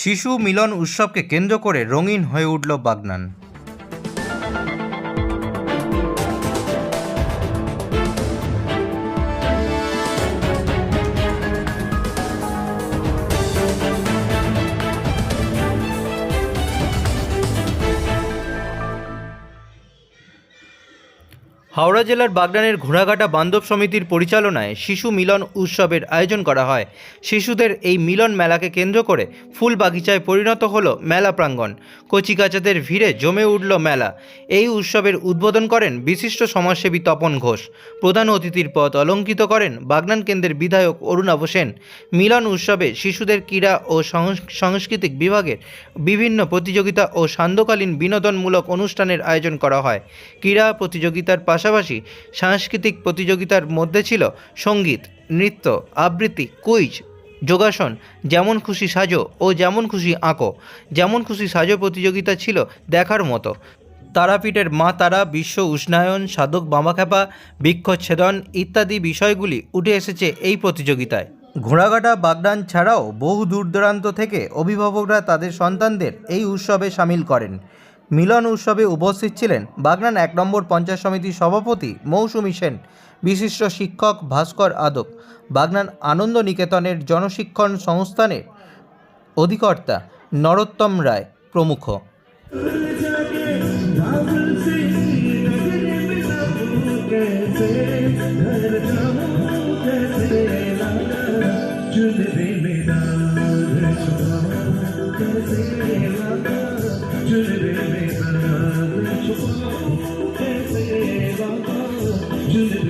শিশু মিলন উৎসবকে কেন্দ্র করে রঙিন হয়ে উঠল বাগনান। হাওড়া জেলার বাগনানের ঘোড়াঘাটা বান্ধব সমিতির পরিচালনায় শিশু মিলন উৎসবের আয়োজন করা হয়। শিশুদের এই মিলন মেলাকে কেন্দ্র করে ফুল বাগিচায় পরিণত হল মেলা প্রাঙ্গণ। কচিকাচাদের ভিড়ে জমে উঠল মেলা। এই উৎসবের উদ্বোধন করেন বিশিষ্ট সমাজসেবী তপন ঘোষ। প্রধান অতিথির পদ অলঙ্কিত করেন বাগনান কেন্দ্রের বিধায়ক অরুণাভ সেন। মিলন উৎসবে শিশুদের ক্রীড়া ও সাংস্কৃতিক বিভাগের বিভিন্ন প্রতিযোগিতা ও সান্ধ্যকালীন বিনোদনমূলক অনুষ্ঠানের আয়োজন করা হয়। ক্রীড়া প্রতিযোগিতার পাশাপাশি সাংস্কৃতিক প্রতিযোগিতার মধ্যে ছিল সংগীত, নৃত্য, আবৃত্তি, কুইজ, যোগাসন, যেমন খুশি সাজো ও যেমন খুশি আঁকো, যেমন খুশি সাজো প্রতিযোগিতা ছিল দেখার মতো। তারাপীঠের মা তারা, বিশ্ব উষ্ণায়ন, সাধক বামাখ্যাপা বৃক্ষচ্ছেদন ইত্যাদি বিষয়গুলি উঠে এসেছে এই প্রতিযোগিতায়। ঘোড়াঘাটা, বাগদান ছাড়াও বহু দূর দূরান্ত থেকে অভিভাবকরা তাদের সন্তানদের এই উৎসবে সামিল করেন। মিলন উৎসবে উপস্থিত ছিলেন বাগনান এক নম্বর পঞ্চায়েত সমিতির সভাপতি মৌসুমী সেন, বিশিষ্ট শিক্ষক ভাস্কর আদক, বাগনান আনন্দ নিকেতনের জনশিক্ষণ সংস্থানের অধিকর্তা নরোত্তম রায় প্রমুখ Thank you. do the